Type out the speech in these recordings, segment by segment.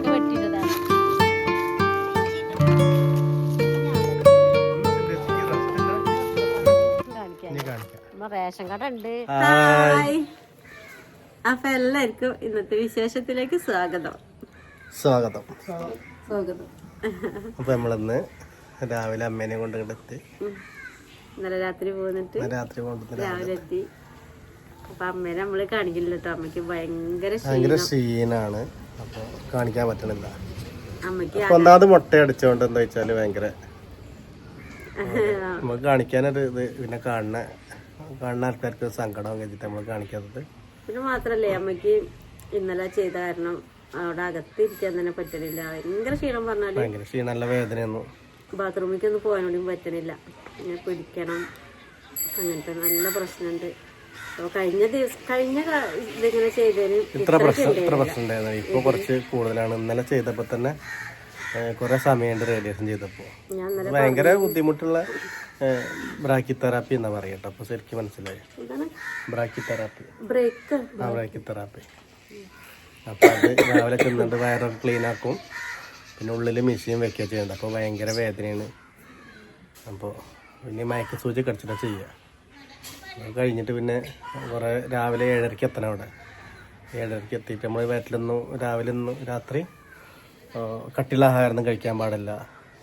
ഒക്കെ വെട്ടിയതാണ് റേഷൻ കട ഉണ്ട്. അപ്പൊ എല്ലാവർക്കും ഇന്നത്തെ വിശേഷത്തിലേക്ക് സ്വാഗതം. സ്വാഗതം. സ്വാഗതം. അപ്പൊ നമ്മളിന്ന് രാവിലെ അമ്മേനെ കൊണ്ട് കിടത്തി ഇന്നലെ രാത്രി പോന്നിട്ട് രാത്രി രാവിലെ എത്തി. അപ്പൊ അമ്മേനെ നമ്മൾ കാണിക്കില്ല കേട്ടോ. അമ്മയ്ക്ക് ഭയങ്കര ഭയങ്കര ക്ഷീണാണ്. അപ്പൊ കാണിക്കാൻ പറ്റണില്ല. അപ്പൊ ഒന്നാമത് മുട്ട അടിച്ചോണ്ട് എന്താ വെച്ചാൽ ഭയങ്കര നമുക്ക് കാണിക്കാനൊരു ഇത് പിന്നെ കാണുന്ന കാണുന്ന ആൾക്കാർക്ക് സങ്കടം കഴിഞ്ഞിട്ട് നമ്മൾ കാണിക്കാത്തത്. പിന്നെ മാത്രല്ലേ അമ്മയ്ക്ക് ഇന്നലെ ചെയ്ത കാരണം അവിടെ അകത്ത് ഇരിക്കാൻ തന്നെ പറ്റണില്ല. ഭയങ്കര ക്ഷീണം പറഞ്ഞാൽ ഭയങ്കര ക്ഷീണം നല്ല വേദനയൊന്നും ബാത്റൂമിലേക്ക് ഒന്നും പോകാനോടും പറ്റണില്ല. പിടിക്കണം. അങ്ങനത്തെ നല്ല പ്രശ്നമുണ്ട്. അപ്പൊ കഴിഞ്ഞ ദിവസം കഴിഞ്ഞ ക- ഇതിങ്ങനെ ചെയ്തതിന് ഇത്ര പ്രശ്നം ഇത്ര പ്രശ്നം ഉണ്ടായിരുന്നു ഇപ്പൊ കുറച്ച് കൂടുതലാണ്. ഇന്നലെ ചെയ്തപ്പോ തന്നെ കുറെ സമയമുണ്ട് റേഡിയേഷൻ ചെയ്തപ്പോ. ഞാൻ ഇന്നലെ ഭയങ്കര ബുദ്ധിമുട്ടുള്ള ബ്രാക്കി തെറാപ്പി എന്നാ പറയട്ടോ അപ്പൊ ശരിക്കും മനസ്സിലായി. Brachytherapy break. ആ ബ്രാക്കി തെറാപ്പി അപ്പൊ അത് രാവിലെ ചെന്നിട്ട് വയറൊക്കെ ക്ലീൻ ആക്കും. പിന്നെ ഉള്ളിൽ മെഷീൻ വെക്കുക ചെയ്യുന്നുണ്ട്. അപ്പോൾ ഭയങ്കര വേദനയാണ്. അപ്പോൾ പിന്നെ മയക്ക സൂചി കടിച്ചിട്ടാ ചെയ്യുക അത് കഴിഞ്ഞിട്ട് പിന്നെ കുറേ രാവിലെ ഏഴരയ്ക്ക് എത്തണം അവിടെ. ഏഴരയ്ക്ക് എത്തിയിട്ട് നമ്മൾ വയറ്റിലൊന്നും രാവിലെ ഒന്നും രാത്രി കട്ടിയുള്ള ആഹാരമൊന്നും കഴിക്കാൻ പാടില്ല.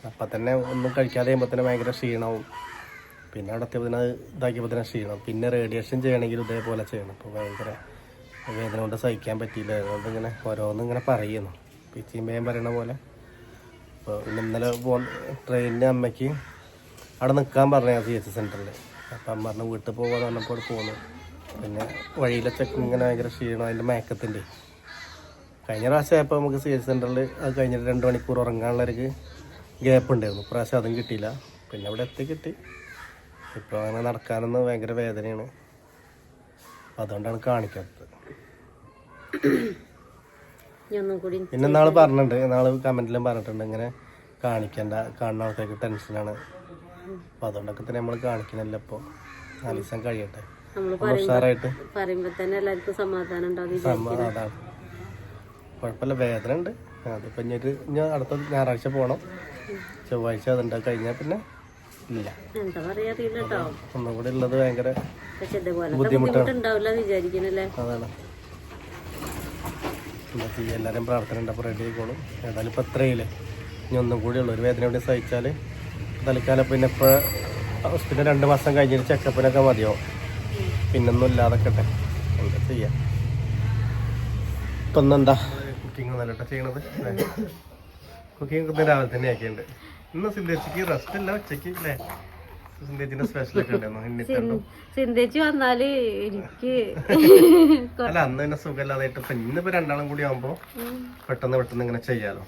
അപ്പം തന്നെ ഒന്നും കഴിക്കാതെ കഴിയുമ്പോൾ തന്നെ ഭയങ്കര ക്ഷീണവും. പിന്നെ അവിടെ എത്തിയപ്പോൾ തന്നെ ഇതാക്കിയപ്പോൾ തന്നെ ക്ഷീണം. പിന്നെ റേഡിയേഷൻ ചെയ്യണമെങ്കിൽ ഇതേപോലെ ചെയ്യണം. അപ്പോൾ ഭയങ്കര വേദന കൊണ്ട് സഹിക്കാൻ പറ്റിയില്ല. അതുകൊണ്ട് ഇങ്ങനെ ഓരോന്നും ഇങ്ങനെ പറയുന്നു. പിച്ചിമ്പയും പറയണ പോലെ. അപ്പോൾ ഇന്നലെ പോ ട്രെയിനിന്റെ അമ്മയ്ക്ക് അവിടെ നിൽക്കാൻ പറഞ്ഞു സി എച്ച് സെന്ററിൽ അപ്പം അമ്മ പറഞ്ഞു വീട്ടിൽ പോകാൻ പറഞ്ഞപ്പോൾ അവിടെ പോന്നു. പിന്നെ വഴിയിലെ ചെക്ക് ഇങ്ങനെ ഭയങ്കര ക്ഷീണം അതിന്റെ മയക്കത്തിന്റെ കഴിഞ്ഞ പ്രാവശ്യം ആയപ്പോൾ നമുക്ക് സി എച്ച് സെന്ററിൽ അത് കഴിഞ്ഞിട്ട് രണ്ട് മണിക്കൂർ ഉറങ്ങാനുള്ളവർക്ക് ഗ്യാപ്പ് ഉണ്ടായിരുന്നു. പ്രാവശ്യം അതും കിട്ടിയില്ല. പിന്നെ അവിടെ എത്തി കിട്ടി. ഇപ്പോൾ അങ്ങനെ നടക്കാനൊന്നും ഭയങ്കര വേദനയാണ്. അതുകൊണ്ടാണ് കാണിക്കാത്തത്. പിന്നെ നാളെ പറഞ്ഞിട്ടുണ്ട് നാളെ കമന്റിലും പറഞ്ഞിട്ടുണ്ട് ഇങ്ങനെ കാണിക്കണ്ട കാണുന്ന ആൾക്കാർക്ക് ടെൻഷനാണ് അപ്പം അതുകൊണ്ടൊക്കെ തന്നെ നമ്മൾ കാണിക്കണല്ല ഇപ്പോൾ നാല് ദിവസം കഴിയട്ടെ. നമ്മൾ ഉഷാറായിട്ട്. പറയുമ്പോ തന്നെ എല്ലാവർക്കും സമാധാനം അതാണ് കുഴപ്പമില്ല വേദന ഉണ്ട്. അതിപ്പോൾ ഇനി ഒരു ഇനി അടുത്ത ഞായറാഴ്ച പോണം. ചൊവ്വാഴ്ച അതുണ്ട്. കഴിഞ്ഞാൽ പിന്നെ ഇല്ല. ഒന്നും കൂടെ ഉള്ളത് ഭയങ്കര ബുദ്ധിമുട്ടാണ്. എല്ലാരും വിചാരിക്കണല്ലേ? അതാണ്. എന്താ ചെയ്യുക എല്ലാവരും പ്രാർത്ഥന ഉണ്ട്. അപ്പോൾ റെഡി ആയിക്കോളും. ഏതായാലും ഇപ്പൊ എത്രയില്ലേ? ഇനി ഒന്നും കൂടി ഉള്ളൂ. ഒരു വേദന എവിടെ സഹിച്ചാൽ തൽക്കാലം പിന്നെ ഇപ്പോൾ ഹോസ്പിറ്റൽ രണ്ട് മാസം കഴിഞ്ഞിട്ട് ചെക്കപ്പിനൊക്കെ മതിയോ? പിന്നൊന്നും ഇല്ലാതൊക്കെ എന്താ ചെയ്യാം? ഇപ്പം എന്താ കുക്കിംഗ് ഒന്നല്ല ചെയ്യണത്. കുക്കിംഗ് ഇന്ന് രാവിലെ തന്നെ ആക്കിയുണ്ട് ഇന്ന് സിന്ധേച്ചിക്ക് റെസ്റ്റ് ഇല്ല ഉച്ചയ്ക്ക് അല്ലേ? സിന്ധേച്ചിന്റെ സ്പെഷ്യൽ ഒക്കെ ഉണ്ടായിരുന്നു സിന്തേച്ചി വന്നാൽ എനിക്ക് അല്ല അന്ന് തന്നെ സുഖമില്ലാതായിട്ട് ഇപ്പൊ ഇന്നിപ്പോ രണ്ടാളും കൂടി ആവുമ്പോ പെട്ടെന്ന് പെട്ടെന്ന് ഇങ്ങനെ ചെയ്യാലോ.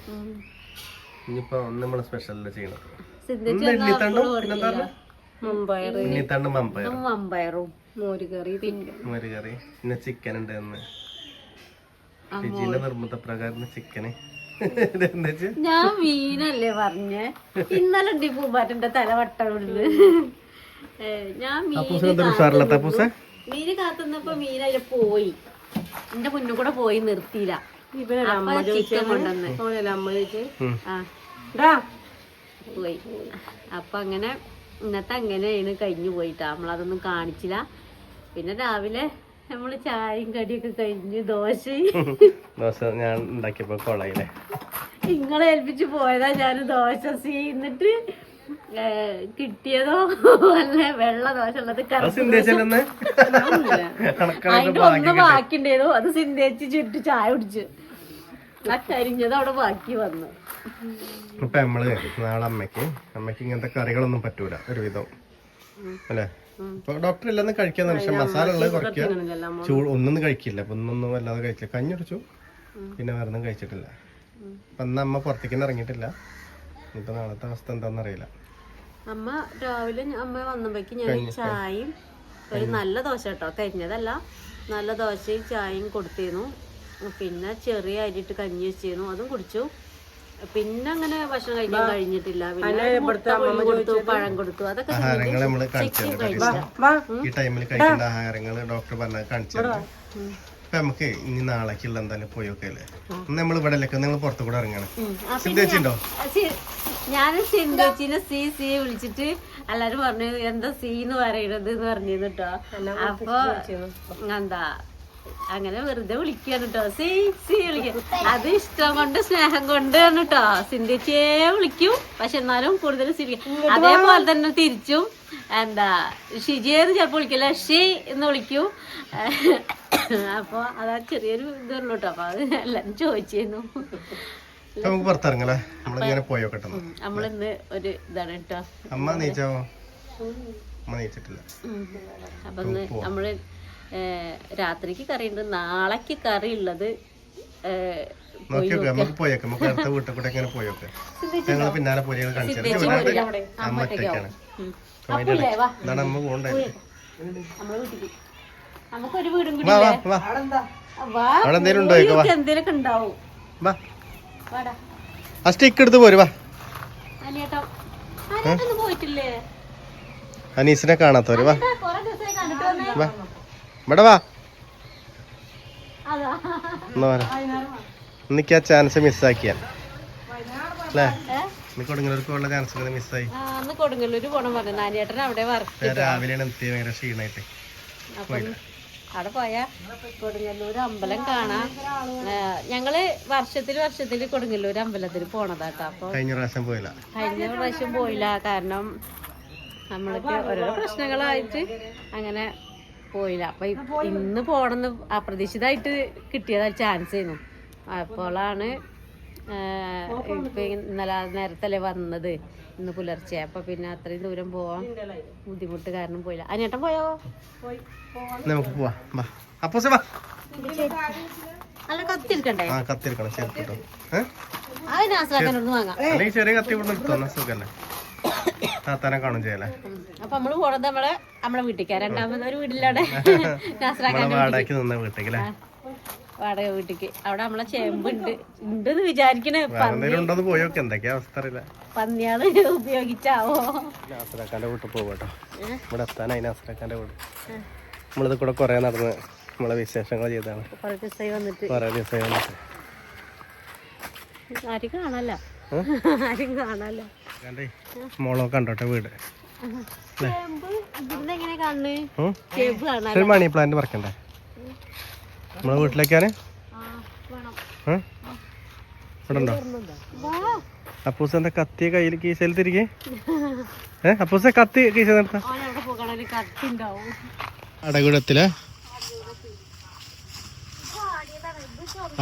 ഇനിയിപ്പോ ഒന്ന് നമ്മൾ സ്പെഷ്യൽ ചെയ്യണത്? ഇണ്ണിത്തണ്ടും മമ്പയർ മമ്പയറും. മോരുകറി പിന്നെ. മോര് കറി പിന്നെ ചിക്കൻ ഉണ്ട് എന്ന് നിർബന്ധപ്രകാരം ചിക്കന് ഞാൻ മീനല്ലേ പറഞ്ഞേ. ഇന്നലെ ഉണ്ട് പൂമ്പാറ്റന്റെ തല വട്ടമുണ്ട് ഞാൻ മീന് കാത്തുന്നപ്പോ മീൻ അതിൽ പോയി. എന്റെ മുന്നിൽ കൂടെ പോയി നിർത്തിയില്ല. അപ്പൊ ചിക്കൻ കൊണ്ടുവന്ന്? ഉം. ആ. പോയി. അപ്പം അങ്ങനെ ഇന്നത്തെ അങ്ങനെയാണ് കഴിഞ്ഞു പോയിട്ടാ. നമ്മളതൊന്നും കാണിച്ചില്ല. പിന്നെ രാവിലെ നമ്മൾ ചായയും കടിയൊക്കെ കഴിഞ്ഞ് ദോശയും ദോശ ഞാൻ ഉണ്ടാക്കിയപ്പോ കൊളായില്ലേ നിങ്ങളെ ഏൽപ്പിച്ച് പോയതാ ഞാൻ ദോശ ചെയ്യുന്നിട്ട് കിട്ടിയതോ? അല്ല വെള്ള ദോശ ഉള്ളത് കറക്റ്റ് അതിന്റെ ഒന്ന് ബാക്കിണ്ടേതോ അത് സിന്തേച്ച് ചുറ്റി ചായ കുടിച്ചു. അവിടെ ബാക്കി വന്നു. ഇപ്പൊ നമ്മൾ നാളെ അമ്മയ്ക്ക്. അമ്മയ്ക്ക് ഇങ്ങനത്തെ കറികളൊന്നും പറ്റൂല ഒരുവിധം. അല്ലേ? ഇപ്പൊ ഡോക്ടർ ഇല്ലെന്ന് കഴിക്കാന്ന് പക്ഷെ മസാല ഉള്ളത് കുറയ്ക്കുക. ചൂട് ഒന്നും കഴിക്കില്ല. അപ്പൊ ഒന്നൊന്നും വല്ലാതെ കഴിച്ചില്ല. കഞ്ഞി കുടിച്ചു. പിന്നെ വേറെ കഴിച്ചിട്ടില്ല. അപ്പൊ അന്ന് അമ്മ പുറത്തേക്കൊന്നും ഇറങ്ങിയിട്ടില്ല. ഇപ്പൊ നാളത്തെ അവസ്ഥ എന്താണെന്ന് അറിയില്ല. അമ്മ രാവിലെ അമ്മ വന്നപ്പോഴേക്ക് ഞാൻ ചായയും ഒരു നല്ല ദോശ കേട്ടോ. കരിഞ്ഞതല്ല. നല്ല ദോശയും ചായയും കൊടുത്തിരുന്നു. പിന്നെ ചെറിയ അരിയിട്ട് കഞ്ഞി വെച്ചിരുന്നു അതും കുടിച്ചു. പിന്നെ അങ്ങനെ ഭക്ഷണം കഴിക്കാൻ കഴിഞ്ഞിട്ടില്ല. പിന്നെ മുട്ട കൊടുത്തു പഴം കൊടുത്തു. അതൊക്കെ ആഹാരങ്ങൾ കാണിച്ചു ഈ ടൈമിൽ കഴിക്കേണ്ട ആഹാരങ്ങൾ ഡോക്ടർ പറഞ്ഞ കാണിച്ചു ഇപ്പൊ നമുക്ക് ഇനി നാളേക്കുള്ള എന്തായാലും പോയി നോക്കല്ലേ നമ്മൾ ഇവിടെ നിങ്ങൾ പുറത്തു കൂടെ ഇറങ്ങണം. ഉണ്ടോ ഞാൻ സിന്ധുച്ചിനെ സി സി വിളിച്ചിട്ട് എല്ലാരും പറഞ്ഞു എന്താ സി എന്ന് പറയണത് എന്ന് പറഞ്ഞിരുന്നു കേട്ടോ അപ്പൊ എന്താ അങ്ങനെ വെറുതെ വിളിക്കാണ് കേട്ടോ സി സി വിളിക്കുക അത് ഇഷ്ടം കൊണ്ട് സ്നേഹം കൊണ്ട് കേട്ടോ സിന്ധിച്ചേ വിളിക്കും. പക്ഷെ എന്നാലും കൂടുതൽ സിരിക്കും അതേപോലെ തന്നെ തിരിച്ചും എന്താ ഷിജിയെന്ന് ചിലപ്പോൾ വിളിക്കില്ല ഷി എന്ന് വിളിക്കും. അപ്പൊ അതാ ചെറിയൊരു ഇതുള്ളൂ കേട്ടോ അപ്പൊ അത് എല്ലാം ചോദിച്ചിരുന്നു. നമുക്ക് പുറത്തിറങ്ങലേ നമ്മളിങ്ങനെ പോയി നോക്കട്ടെ നമ്മളിന്ന് ഒരു ഇതാണ് കേട്ടോ അമ്മ നീച്ചാവോ? അമ്മ നീച്ചിട്ടില്ല. അപ്പൊ നമ്മൾ രാത്രിക്ക് കറി ഉണ്ട് നാളേക്ക് കറി ഉള്ളത് നമുക്ക് പോയേക്കാം. നമുക്ക് അടുത്ത വീട്ടിൽ കൂടെ പോയേക്കാം. ഞങ്ങൾ പിന്നാലെ പോയി അമ്മ നമുക്കൊരു വീടും കൂടി അവിടെ എന്തേലും ഉണ്ടോ? എന്തേലൊക്കെ ഉണ്ടാവും. ആ സ്റ്റിക്ക് എടുത്ത് അനീസിനെ കാണാത്തവര് വാ. ഇവിടെ വാ. എനിക്ക് ആ ചാൻസ് മിസ്സാക്കിയ അല്ലേ? ഏ? എനിക്ക് കൊടുങ്ങലൂർക്ക് ഉള്ള ചാൻസ് മിസ്സായി ആ, അന്ന് കൊടുങ്ങല്ലൂര് പോണം പറഞ്ഞു. നാനിയേട്ടൻ അവിടെ വർക്ക് ഞാൻ രാവിലെയാണ് എത്തിയത് ഭയങ്കര ക്ഷീണായിട്ട്. അപ്പം അവിടെ പോയാ കൊടുങ്ങല്ലൂർ അമ്പലം കാണാം. ആ, ഞങ്ങൾ വർഷത്തിൽ വർഷത്തിൽ കൊടുങ്ങല്ലൂർ അമ്പലത്തിൽ പോണതാട്ടോ അപ്പൊ കഴിഞ്ഞ പ്രാവശ്യം പോയില്ല. കഴിഞ്ഞ പ്രാവശ്യം പോയില്ല. കാരണം നമ്മൾക്ക് ഓരോരോ പ്രശ്നങ്ങളായിട്ട് അങ്ങനെ പോയില്ല. അപ്പൊ ഇന്ന് പോണെന്ന് അപ്രതീക്ഷിതമായിട്ട് കിട്ടിയതാ ചാൻസ് ആയിരുന്നു. അപ്പോഴാണ് ഇപ്പൊ ഇന്നലെ നേരത്തല്ലേ വന്നത് ഇന്ന് പുലർച്ചെ. അപ്പൊ പിന്നെ അത്രയും ദൂരം പോവാൻ ബുദ്ധിമുട്ട് കാരണം പോയില്ല. അനിയേട്ടൻ പോയോ? നമുക്ക് പോവാ. അപ്പോ അല്ല കത്തിരിക്കണ്ടേ? കത്തിരിക്കണം. അല്ലെങ്കിൽ ചെറിയ കത്തി ഇവിടെ നിർത്തോ എന്നാ സുഖല്ലേ? താത്താനെ കാണും ചെയ്യല്ലേ. അപ്പൊ നമ്മൾ പോണത് നമ്മളെ നമ്മളെ വീട്ടിക്കാ രണ്ടാമത് ഒരു വീട്ടിലവിടെ നാസറാക്കാൻ നമ്മളെ വാടകയ്ക്ക് നിന്ന വീട്ടിലേക്ക് അല്ലേ? വാടക വീട്ടിക്ക്. അവിടെ നമ്മളെ ചേമ്പുണ്ട്. ഉണ്ടെന്ന് വിചാരിക്കണേ. ഉണ്ടോന്ന് പോയോക്കെ എന്തൊക്കെയാ അവസ്ഥ അറിയില്ല. പന്നിയാൾ ഉപയോഗിച്ചാവോ? നാസറാക്കാന്റെ വീട്ടിൽ പോകട്ടോ ഇവിടെ എത്താനായി നാസറാക്കാന്റെ വീട്. നമ്മളിത് കൂടെ കുറെ നടന്ന് നമ്മളെ വിശേഷങ്ങൾ ചെയ്താണ് കുറെ ദിവസമായി വന്നിട്ട്. കുറെ ദിവസമായി വന്നിട്ട്. ആരും കാണല്ല ആരും കാണല്ല. കണ്ടേ മോളോ കണ്ടോട്ടെ വീട്. ഒരു മണി പ്ലാന്റ് പറക്കണ്ടേ? നമ്മളെ വീട്ടിലേക്കാണ്? ഇവിടെ ഉണ്ടോ? വാ. അപ്പൂസ് എന്താ കത്തി കയ്യിൽ കീശയിൽ തിരികെ ഏ അപ്പൂസ കത്തി കീശ അടകുടത്തിലെ.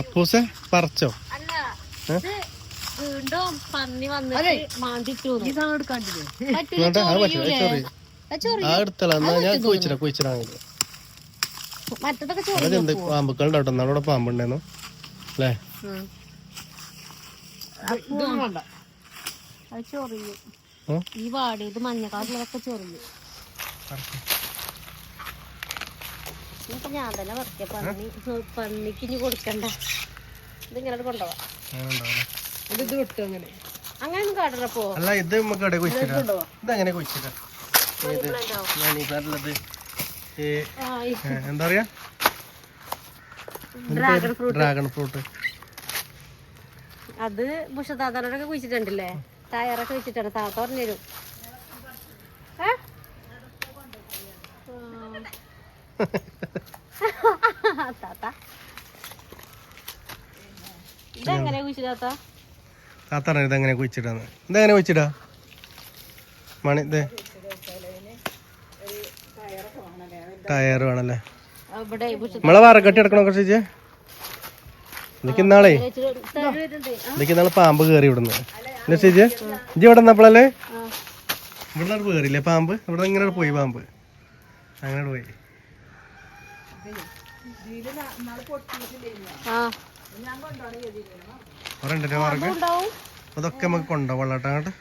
അപ്പൂസെ പറിച്ചോ? ഇത് വീണ്ടും പന്നി വന്നിട്ട് മാന്തിട്ടു. മറ്റതൊക്കെ പാമ്പുക്കളുടെ പാമ്പുണ്ടായിരുന്നു അല്ലേ? അത് ചൊറിയും ഉം? ഈ വാടിയത് മഞ്ഞ കളറിലൊക്കെ ചൊറിയും ഇപ്പൊ ഞാൻ തന്നെ പറിക്ക പന്നി പന്നിക്ക് ഇനി കൊടുക്കണ്ട. ഇതിങ്ങനെ കൊണ്ടുപോവാ. അങ്ങനെ. ഉണ്ടാവില്ല അങ്ങനെയൊന്നും കാട്ടണപ്പോ അല്ല ഇത് നമുക്ക് എവിടെ കുഴിച്ചിടാ? ഇതെങ്ങനെ കുഴിച്ചിടാ? ഏത്? ഞാൻ ഈ ഏ, എന്താ പറയാ? ഡ്രാഗൺ ഫ്രൂട്ട് ഡ്രാഗൺ ഫ്രൂട്ട് അത് മുഷതാതാനോടൊക്കെ കുഴിച്ചിട്ടുണ്ടല്ലേ? ടയറൊക്കെ വെച്ചിട്ടാണ് താത്ത പറഞ്ഞു തരും. താത്ത. ഇതെങ്ങനെ കുഴിച്ചിട്ടാത്ത താത്തറ ഇതെങ്ങനെ കുഴിച്ചിടാന്ന്? ഇതെങ്ങനെ കുഴിച്ചിടാ? മണി ഇതേ ടയർ വേണല്ലേ? നമ്മളെ വറകട്ടി എടുക്കണോ കുറച്ച് എനിക്ക് ഇന്നാളേ. എനിക്ക് ഇന്നാളെ പാമ്പ് കയറി ഇവിടുന്ന്. എന്താ ചേച്ചി ഇജ്ജ് ഇവിടെ നിന്നപ്പോഴല്ലേ ഇവിടെ കയറിയില്ലേ പാമ്പ്? ഇവിടെ ഇങ്ങനെ പോയി പാമ്പ്. അങ്ങനെ പോയി. ആ. ഞാൻ ഉണ്ടാവും അതൊക്കെ നമുക്ക് കൊണ്ടുപോകാം വെള്ളാട്ടം അങ്ങോട്ട്.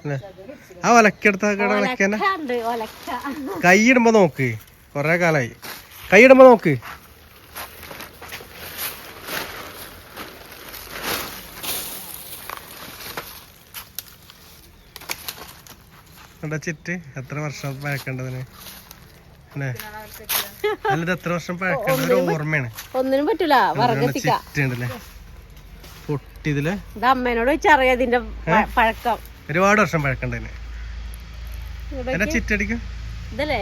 അല്ലേ? ആ ഒലക്കെടുത്താക്കട ഒലക്കന്നെ. കൈ ഇടുമ്പോ നോക്ക്. കൊറേ കാലായി. കൈ ഇടുമ്പോ നോക്ക് ചിറ്റ്? എത്ര വർഷം പഴക്കേണ്ടതിന്? അല്ലേ? അല്ലത് എത്ര വർഷം പഴക്കേണ്ടത്? ഒരു ഓർമ്മയാണ്. ഒന്നിനും പറ്റൂല. ചിറ്റുണ്ടല്ലേ പൊട്ടിതിൽ ഇത് അമ്മേനോട് വെച്ചറിയാം ഇതിന്റെ പഴക്കം. ഒരുപാട് വർഷം പഴക്കണ്ടതിന് ഇവിടെ എന്നാ ചിറ്റടിക്കും? ഇതല്ലേ.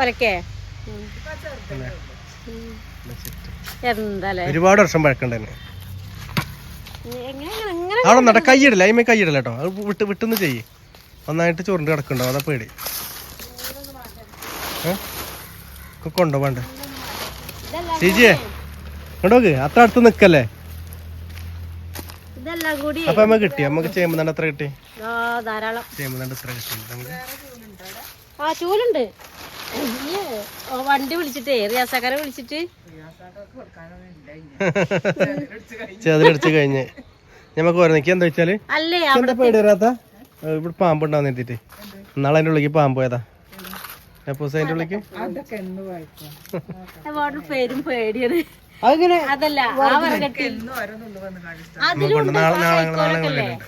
ഒരക്കേ. ഒരുപാട് വർഷം എങ്ങനെ എങ്ങനെ അവിടെ നട കൈയിടില്ല അതിമേ കൈയിടില്ല കേട്ടോ. അത് വിട്ട് വിട്ടുന്ന് ചെയ്യ്. നന്നായിട്ട് ചുരുണ്ട് കിടക്കണ്ടോ? അതാ പേടി? കൊണ്ടോ വേണ്ട? ചേച്ചിയെ? ഇങ്ങോട്ടോക്ക് അത്ര അടുത്ത് നിക്കല്ലേ? അപ്പൊ നമ്മ കിട്ടി നമുക്ക് ചേമ്പ് തന്നെ എത്ര കിട്ടി? ആ ധാരാളം. ചേമ്പ് തന്നെ എത്ര കിട്ടി? ആ ചൂലുണ്ട്. വണ്ടി വിളിച്ചിട്ടേ റിയാസാക്കാരെ വിളിച്ചിട്ട്. ചെതിലടിച്ച് കഴിഞ്ഞ്. ഞമ്മക്ക് ഓരോന്നിക്ക് എന്താ വെച്ചാൽ? എന്താ പേടി വരാത്ത ഇവിടെ പാമ്പുണ്ടാവും എത്തിട്ട് നാളെ അതിന്റെ ഉള്ളിക്ക് പാമ്പ് പോയതാ. അപ്പൊ അതിന്റെ ഉള്ളിക്ക് പേരും പേടിയാണ്. അതിങ്ങനെ അതല്ല ആ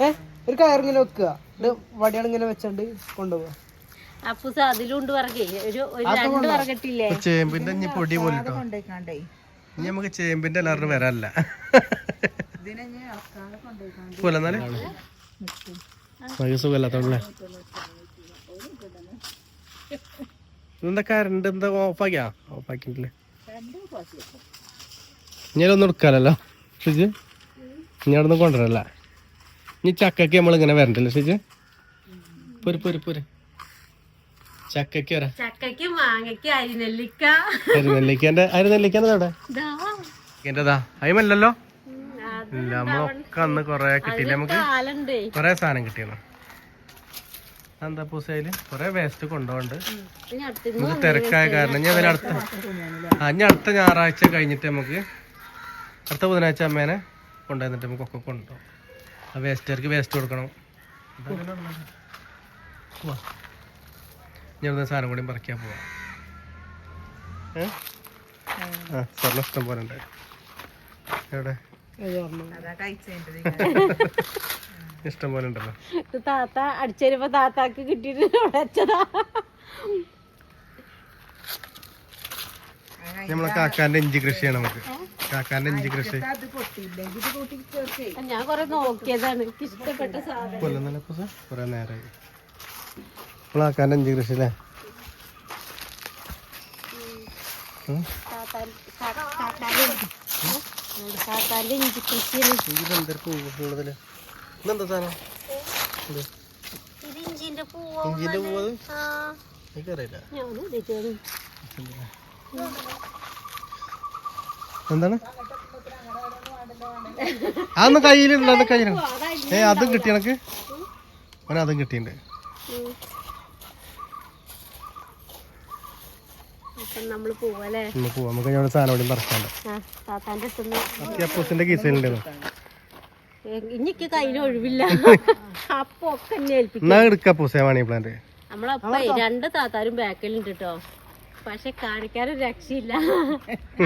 ഏ, ഒരു കയറിങ്ങനെ വെക്കുക. ഇത് വെച്ചോണ്ട് കൊണ്ടുപോവാ. അപ്പൂസ അതിലുണ്ട് വറകേ. ഒരു ഒരു രണ്ട് വറകട്ടില്ലേ? ഇപ്പൊ ചേമ്പിന്റെ ഇനി പൊടി പോലെ ഇനി നമുക്ക് ചേമ്പിന്റെ എല്ലാവരും വരാല്ല. പോലെ എന്നാൽ നമുക്ക് സുഖമല്ലാത്തോണ്ടല്ലേ ഇതെന്താ കറണ്ട് എന്താ ഓഫാക്കിയാ ഓഫാക്കിട്ടില്ലേ ഞാനൊന്നും എടുക്കാലല്ലോ ഷിജ്. ഇനി അവിടെ നിന്ന് കൊണ്ടുവരല്ല. ഇനി നമ്മൾ നമ്മളിങ്ങനെ വരണ്ടല്ലോ ഷിജ്. പൊരു പൊരു പൊരു. ചക്കയ്ക്ക് വരാം. ചക്കയ്ക്ക് മാങ്ങയ്ക്ക് അരിനെല്ലിക്ക. അരിനെല്ലിക്കന്റെ അരിനെല്ലിക്കന്റെ അവിടെ. എന്റേതാ അയമല്ലല്ലോ? ഇല്ല നമ്മളൊക്കെ അന്ന് കൊറേ കിട്ടിയില്ല നമുക്ക്? കൊറേ സാധനം കിട്ടിയാണ് എന്താ പൂസയിൽ കൊറേ വേസ്റ്റ് കൊണ്ടുപോണ്ട് നമുക്ക് തിരക്കായ കാരണം ഞാൻ അടുത്ത ആ ഞാൻ അടുത്ത ഞായറാഴ്ച കഴിഞ്ഞിട്ട് നമുക്ക് അടുത്ത ബുധനാഴ്ച അമ്മേനെ കൊണ്ടുവന്നിട്ട് നമുക്ക് ഒക്കെ കൊണ്ടുപോകും. ആ വേസ്റ്റുകാർക്ക് വേസ്റ്റ് കൊടുക്കണം. അവിടുന്ന് സാധനം കൂടി പറിക്കാൻ പോവാം. ആ സ്വർണം ഇഷ്ടം പോലെ ഉണ്ട്. എവിടെ? ഇഷ്ടം പോലെ ഉണ്ടല്ലോ. താത്ത അടിച്ചേരുമ്പോ താത്താക്ക് കിട്ടിയിട്ട് അവിടെ വെച്ചതാ നമ്മളെ കാക്കാന്റെ ഇഞ്ചി കൃഷിയാണ് നമുക്ക്. കാക്കാന്റെ ഇഞ്ചി കൃഷി. ഞാൻ കൊറേ നോക്കിയതാണ്. ഇഷ്ടപ്പെട്ട സാധനം. കൊല്ലുന്നല്ലേ കുറെ നേരമായി നമ്മളെ കാക്കാന്റെ ഇഞ്ചി കൃഷി അല്ലേ? കാക്കാന്റെ ഇഞ്ചി. ഇതെന്താ സാധനം? ഇഞ്ചിന്റെ പൂവോ ഇഞ്ചിന്റെ പൂവ് ആ. എനിക്കറിയില്ല. എന്താണ്? അതൊന്ന് കയ്യിലുണ്ട് കയ്യിലുണ്ട് ഏ അതും കിട്ടി എനക്ക്. അവന് അതും കിട്ടിയിട്ടുണ്ട് നമുക്ക് ഞാൻ സാധനം ഇവിടെ പറിക്കാണ്ട്. അത്യാപ്പൂസിന്റെ കീസയിലുണ്ടായിരുന്നു ഇനിക്ക് കയ്യിൽ ഒഴിവില്ല. അപ്പൊ ഒക്കെ എന്നെ ഏൽപ്പിക്കും. എന്നാ എടുക്കാം പൂസേ മണി പ്ലാന്റ് നമ്മളപ്പ രണ്ട് താത്താരും ബാക്കിലുണ്ട് കേട്ടോ പക്ഷെ കാണിക്കാനും രക്ഷയില്ല.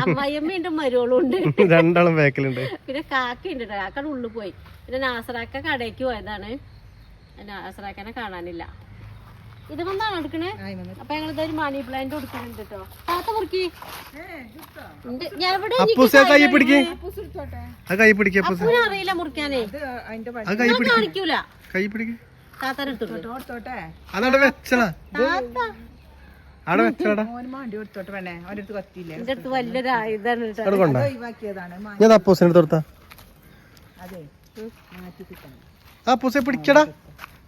അമ്മായിയമ്മയുണ്ട് മരുവളും ഉണ്ട് രണ്ടാളും ബാക്കിലുണ്ട്. പിന്നെ കാക്കയുണ്ട് കാക്കയുടെ ഉള്ളിൽ പോയി. പിന്നെ നാസറാക്ക കടയ്ക്ക് പോയതാണ്. നാസറാക്കനെ കാണാനില്ല. ഇത് വന്നാണോ എടുക്കണേ? അപ്പൊ ഞങ്ങൾ ഇതൊരു മണി പ്ലാന്റ് കൊടുക്കുന്നുണ്ട് കേട്ടോ താത്ത മുറുക്കി. ഉണ്ട്. ഞാൻ അപ്പൂസേ കൈ പിടിക്ക്. ആ കൈ പിടിക്ക് അപ്പൂനെ അറിയില്ല മുറിക്കാനേ. കാണിക്കൂല. വെച്ചടാ. താത്ത. അവിടെ വെച്ചടാ ഞാൻ അപ്പൂസിനെ അപ്പൂസെ പിടിക്കടാ.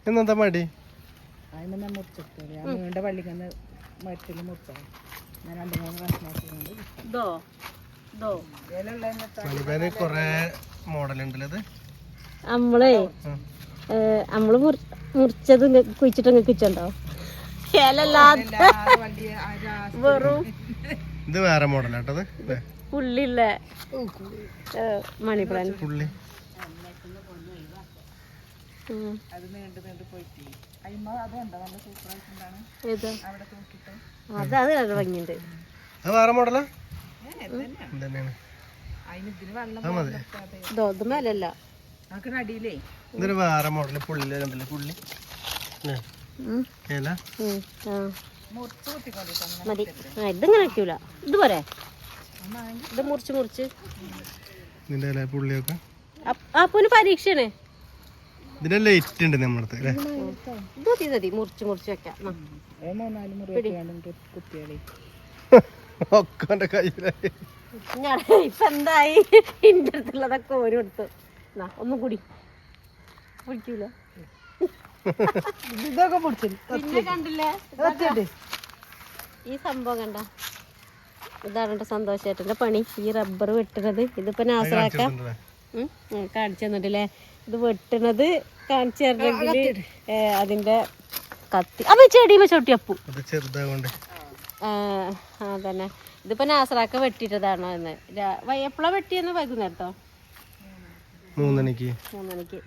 എന്നെന്താ മടി കൊറേ മോഡൽ ഉണ്ടല്ലോ നമ്മളേ നമ്മൾ മുറി- മുറിച്ചത് കുഴിച്ചിട്ടങ്ങ് കുഴിച്ചിട്ട് ഇലല്ലാത്ത വെറും ഇത് വേറെ മോഡലാട്ടത് ഇല്ലേ? പുള്ളില്ല മണി പ്ലാന്റ് പുള്ളി? അത് അത് നല്ല ഭംഗിയുണ്ട്. അത് വേറെ മോഡലാ? തന്നെയാണ്. ഇതൊരു വേറെ മോഡൽ പുള്ളി. പുള്ളി. മതി. ആ ഇതിങ്ങനെ വെക്കൂല. ഇത് പോരെ. ഇത് മുറിച്ച് മുറിച്ച്. അപ്പൊന് പരീക്ഷയാണ്. ഇതിന്റെ ലൈറ്റ് ഉണ്ട് ഇത് മതി മതി. മുറിച്ച് മുറിച്ച് വെക്കാം. ഒക്കെ കയ്യിലായി ഞാൻ ഇപ്പൊ എന്തായി? അടുത്തുള്ളതൊക്കെ ഒന്നും കൂടി. കുടിക്കൂല ഇതൊക്കെ പിടിച്ചു പിന്നെ കണ്ടില്ലേ? എത്തിയിട്ട് ഈ സംഭവം കണ്ട. ഇതാണ് കേട്ടോ സന്തോഷേട്ടന്റെ പണി. ഈ റബ്ബർ വെട്ടുന്നത് ഇതിപ്പോ നാസറാക്കാം. കാണിച്ചു തന്നിട്ടില്ലേ? ഇത് വെട്ടുന്നത് കാണിച്ചു തരണമെങ്കിൽ അതിന്റെ കത്തി. അപ്പൊ ചെടിയുമ്പോ ചോട്ടി അപ്പു അതന്നെ. ഇതിപ്പോ നാസറാക്ക വെട്ടിട്ടതാണ് എന്ന്. എപ്പോഴാ വെട്ടിയെന്ന് വൈകുന്നേരത്തോ? മൂന്നണിക്ക്. മൂന്നണിക്ക്.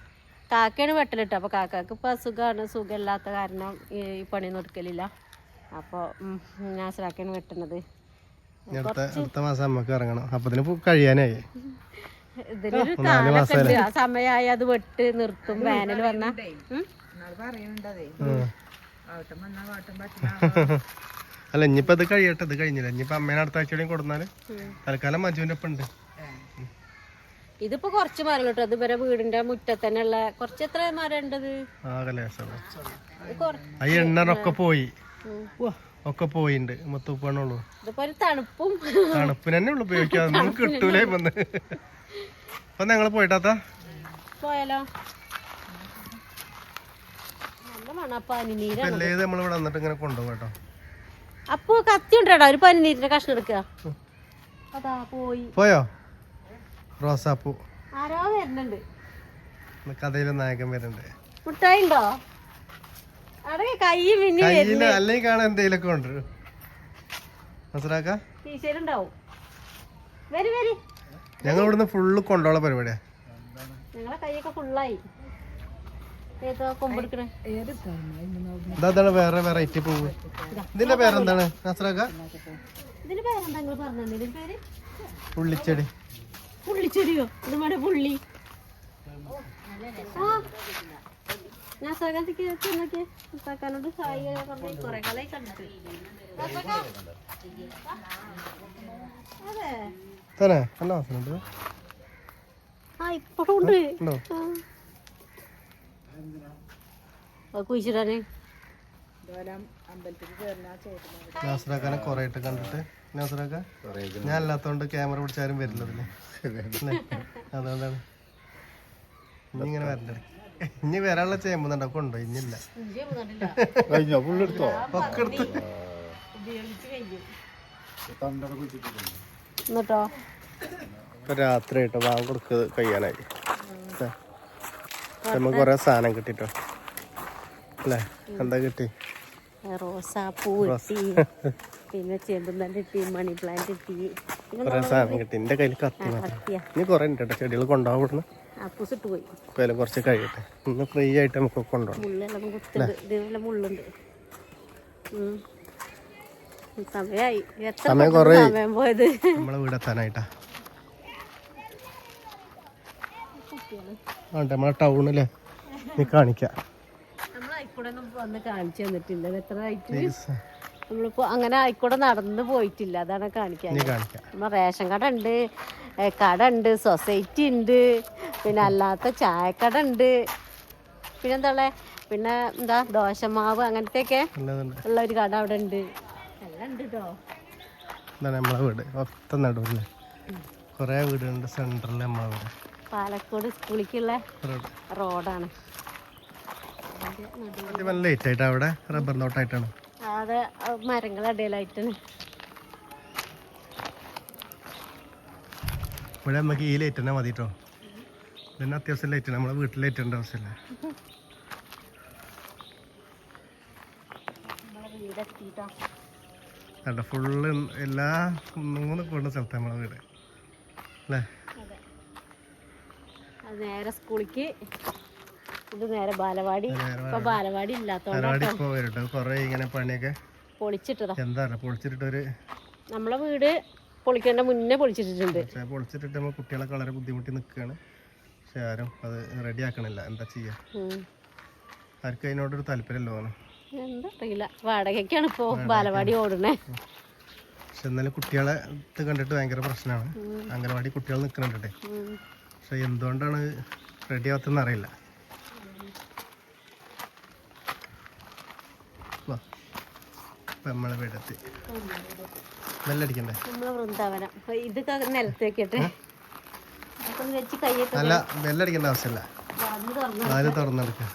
കാക്കയാണ് വെട്ടലിട്ട്. അപ്പൊ കാക്കക്ക് ഇപ്പൊ അസുഖമാണ് സുഖമില്ലാത്ത കാരണം ഈ പണി എടുക്കലില്ല. അപ്പോൾ നാസറാക്കാണ് വെട്ടുന്നത്. വെട്ടണത് അടുത്ത അടുത്ത മാസം നമുക്ക് ഇറങ്ങണം. അപ്പത്തിന് പോ- കഴിയാനായി. കാലൊക്കെ ആ സമയമായി അത് വെട്ട് നിർത്തും. വേനൽ വന്ന. അല്ല ഇനിയിപ്പോ കഴിയട്ടെ. ഇത് കഴിഞ്ഞില്ല? ഇനിയിപ്പോ അമ്മേനെ അടുത്ത ആഴ്ച കൊടുന്നാൽ തൽക്കാലം മജുവിന്റെ ഒപ്പം ഉണ്ട് ഇതിപ്പോ കുറച്ച് മരം കേട്ടോ അത് വരെ വീടിന്റെ മുറ്റത്തന്നെയുള്ള കുറച്ച് എത്ര മരം ഉണ്ടത് എണ്ണൊക്കെ പോയി. ഒക്കെ പോയിണ്ട്. മുത്തുപ്പാണുള്ളൂ ഇതിപ്പോ ഒരു തണുപ്പും. തണുപ്പിന് തന്നെ ഉള്ളു ഉപയോഗിക്കാതെ കിട്ടൂലേ വന്ന് അപ്പൊ ഞങ്ങൾ പോയിട്ടാത്ത പോയാലോ? നമ്മളിവിടെ വന്നിട്ട് ഇങ്ങനെ കൊണ്ടുപോകും കേട്ടോ അപ്പൊ കത്തി ഉണ്ടോ ഒരു പനിനീരിന്റെ കഷ്ണം എടുക്കുക അതാ പോയി. പോയോ? റോസാപ്പൂ. ആരോ വരുന്നുണ്ട്. കഥയിലെ നായകൻ വരുന്നുണ്ട്. മുട്ടായി ഉണ്ടോ അവിടെ കൈ മിന്നി കയ്യിൽ അല്ലെങ്കിൽ കാണാൻ എന്തെങ്കിലുമൊക്കെ കൊണ്ടുവരും മനസ്സിലാക്ക? ടീച്ചറുണ്ടാവും. വരി വരി. ഞങ്ങൾ ഇവിടുന്ന് ഫുള്ള് കൊണ്ടുള്ള പരിപാടിയാ. ഞങ്ങളെ കൈയൊക്കെ ഫുള്ളായി ഇതാണ് വേറെ വെറൈറ്റി പൂവ്. ഇതിന്റെ പേരെന്താണ്? നസ്രാക്ക ഉള്ളിച്ചെടി. പുള്ളിച്ചെടിയോ ഇത് മറ്റേ പുള്ളി. ഞാൻ സകലത്തേക്ക് ചെന്നൊക്കെ കാക്കാനോട് സഹായി കുറെ കാലായി കണ്ടിട്ട്. തന്നെ നല്ല വാസനുണ്ട് ആ ഇപ്പോഴും ഉണ്ട്. ഉണ്ടോ അത് കുഴിച്ചിടാനേ. നാസറാക്കാനെ കൊറേ കണ്ടിട്ട്. നാസറാക്ക ഞാൻ അല്ലാത്തോണ്ട് ക്യാമറ പിടിച്ചാലും വരില്ല അതിൽ? അതുകൊണ്ടാണ്. ഇനി ഇങ്ങനെ വരണ്ടേ? ഇനി വരാനുള്ള ചേമ്പുന്നുണ്ടോ കൊണ്ടോ ഇനിയില്ല. ഒക്കെ എടുത്ത്. എന്നിട്ടോ? ഇപ്പൊ രാത്രി ആയിട്ടോ വാങ്ങ കൊടുക്ക കഴിയാനായി. നമുക്ക് കൊറേ സാധനം കിട്ടിട്ടോ? അല്ലേ? എന്താ കിട്ടി? റോസാപ്പൂ കിട്ടി. പിന്നെ കിട്ടി മണി പ്ലാന്റ് കിട്ടി. എന്റെ കയ്യിൽ കത്തി മാത്രം. കത്തിയ. ഇനി കൊറേ ഉണ്ട് കേട്ടോ. ചെടികൾ കൊണ്ടുപോകണം അപ്പൂസിട്ട് പോയി. കുറച്ച് കഴിയട്ടെ. ഇന്ന് ഫ്രീ ആയിട്ട് നമുക്ക് മുള്ളെല്ലാം കുത്തുണ്ട്. ഇതിനെല്ലാം മുള്ളുണ്ട്. സമയം കുറേ സമയം പോയത്? നമ്മളെ വീടെത്താനായിട്ടാ ആണ്ടെ നമ്മളെ ടൗണില്ലേ നീ കാണിക്കാം. ആയിക്കൂടെ ഒന്നും വന്ന് കാണിച്ചു തന്നിട്ടില്ല എത്ര ആയിട്ട് നമ്മളിപ്പോ അങ്ങനെ ആയിക്കൂടെ നടന്നു പോയിട്ടില്ല. അതാണ് കാണിക്കാൻ. നമ്മ റേഷൻ കട ഉണ്ട് കട ഉണ്ട് സൊസൈറ്റി ഉണ്ട് പിന്നെ അല്ലാത്ത ചായക്കട ഉണ്ട്. പിന്നെ എന്താ പിന്നെ എന്താ ദോശമാവ് അങ്ങനത്തെയൊക്കെ ഒക്കെ ഉള്ള ഒരു കട അവിടെ ഉണ്ട്. എല്ലാം ഉണ്ട് കേട്ടോ ഇതാണ് നമ്മളെ വീട്. ഒത്ത കുറേ വീടുണ്ട് സെന്ററിൽ നമ്മളെ വീട് പാലക്കോട് സ്കൂളിലേക്കുള്ള റോഡാണ്. നല്ല ലേറ്റ് ആയിട്ട് അവിടെ? റബ്ബർ തോട്ടായിട്ടാണ് അതെ മരങ്ങളുടെ ഇടയിലായിട്ടാണ് ഇവിടെ നമുക്ക് ഈ ലൈറ്റ് തന്നെ മതി കേട്ടോ പിന്നെ അത്യാവശ്യം ലൈറ്റ് നമ്മളെ വീട്ടിൽ ലൈറ്റ് ഉണ്ട് ആവശ്യമില്ല. കണ്ട ഫുള്ള് എല്ലാ മൂന്ന് കൂടുന്ന സ്ഥലത്ത് നമ്മളെ വീട്. അല്ലേ? നേരെ സ്കൂളിക്ക് ഇത് നേരെ ബാലവാടി. ഇപ്പൊ ബാലവാടി. ഇല്ലാത്തോണ്ട് പൊളിച്ചിട്ടതാ എന്താ പൊളിച്ചിട്ടൊരു നമ്മളെ വീട് പൊളിക്കേണ്ട മുന്നേ പൊളിച്ചിട്ടിട്ടുണ്ട്. പൊളിച്ചിട്ടിട്ട് നമ്മൾ കുട്ടികളൊക്കെ വളരെ ബുദ്ധിമുട്ടി നിൽക്കുകയാണ് പക്ഷെ ആരും അത് റെഡി ആക്കണില്ല. എന്താ ചെയ്യാ. ആർക്കും അതിനോടൊരു താല്പര്യമല്ലോ എന്താ അറിയില്ല. വാടകയ്ക്കാണ് ഇപ്പോ ബാലവാടി ഓടണേ പക്ഷെ എന്നാലും കുട്ടികളെ ഇത് കണ്ടിട്ട് ഭയങ്കര പ്രശ്നമാണ്. അംഗനവാടി കുട്ടികൾ നിൽക്കുന്നുണ്ട്. പക്ഷെ എന്തുകൊണ്ടാണ് റെഡി ആവത്തെന്ന് അറിയില്ല വാ. ഇപ്പൊ നമ്മളെ വീടെത്തി വൃന്ദാവനം. നിലത്ത് വെക്കട്ടെ. അല്ല ബെല്ലടിക്കേണ്ട ആവശ്യമില്ല. വാതിൽ തുറന്ന് ആര് തുറന്നെടുക്കുക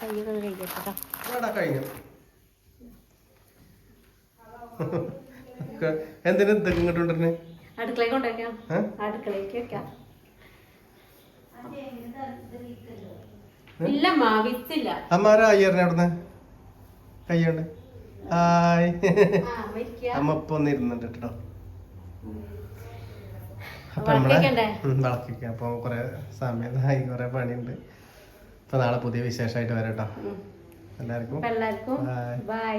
കയ്യൊക്കെ ഒന്ന് കഴിക്കട്ടെ ട്ടോ. വേടാ കഴിഞ്ഞു? എന്തിനാ ഇതൊക്കെ ഇങ്ങോട്ട് കൊണ്ടുവരുന്നേ? അടുക്കളയിൽ കൊണ്ടുവയ്ക്കാം അടുക്കളയിലേക്ക് വെക്കാം. അമ്മാരാ അയ്യറിനെ അവിടുന്ന്? കയ്യുണ്ട്. ഹായ്. അമ്മ ഇപ്പൊ ഒന്ന് ഇരുന്നുണ്ട് കേട്ടോ അപ്പൊ നമ്മളെ വിളക്കിക്കാം. അപ്പൊ കുറെ സമയമായി കുറെ പണിയുണ്ട്. അപ്പൊ നാളെ പുതിയ വിശേഷമായിട്ട് വരാം കേട്ടോ എല്ലാവർക്കും. ബൈ.